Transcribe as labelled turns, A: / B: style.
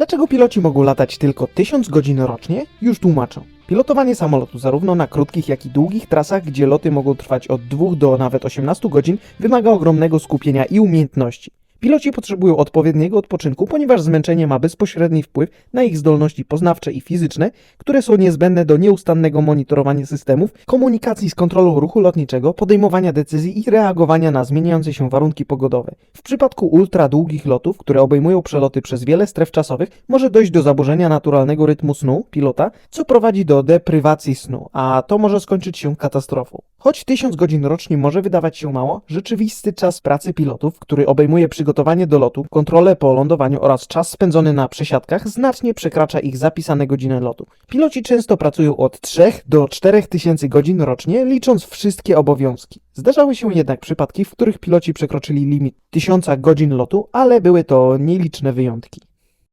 A: Dlaczego piloci mogą latać tylko 1000 godzin rocznie? Już tłumaczę. Pilotowanie samolotu zarówno na krótkich, jak i długich trasach, gdzie loty mogą trwać od 2 do nawet 18 godzin, wymaga ogromnego skupienia i umiejętności. Piloci potrzebują odpowiedniego odpoczynku, ponieważ zmęczenie ma bezpośredni wpływ na ich zdolności poznawcze i fizyczne, które są niezbędne do nieustannego monitorowania systemów, komunikacji z kontrolą ruchu lotniczego, podejmowania decyzji i reagowania na zmieniające się warunki pogodowe. W przypadku ultra długich lotów, które obejmują przeloty przez wiele stref czasowych, może dojść do zaburzenia naturalnego rytmu snu pilota, co prowadzi do deprywacji snu, a to może skończyć się katastrofą. Choć 1000 godzin rocznie może wydawać się mało, rzeczywisty czas pracy pilotów, który obejmuje przygotowanie do lotu, kontrolę po lądowaniu oraz czas spędzony na przesiadkach znacznie przekracza ich zapisane godziny lotu. Piloci często pracują od 3 do 4 tysięcy godzin rocznie, licząc wszystkie obowiązki. Zdarzały się jednak przypadki, w których piloci przekroczyli limit 1000 godzin lotu, ale były to nieliczne wyjątki.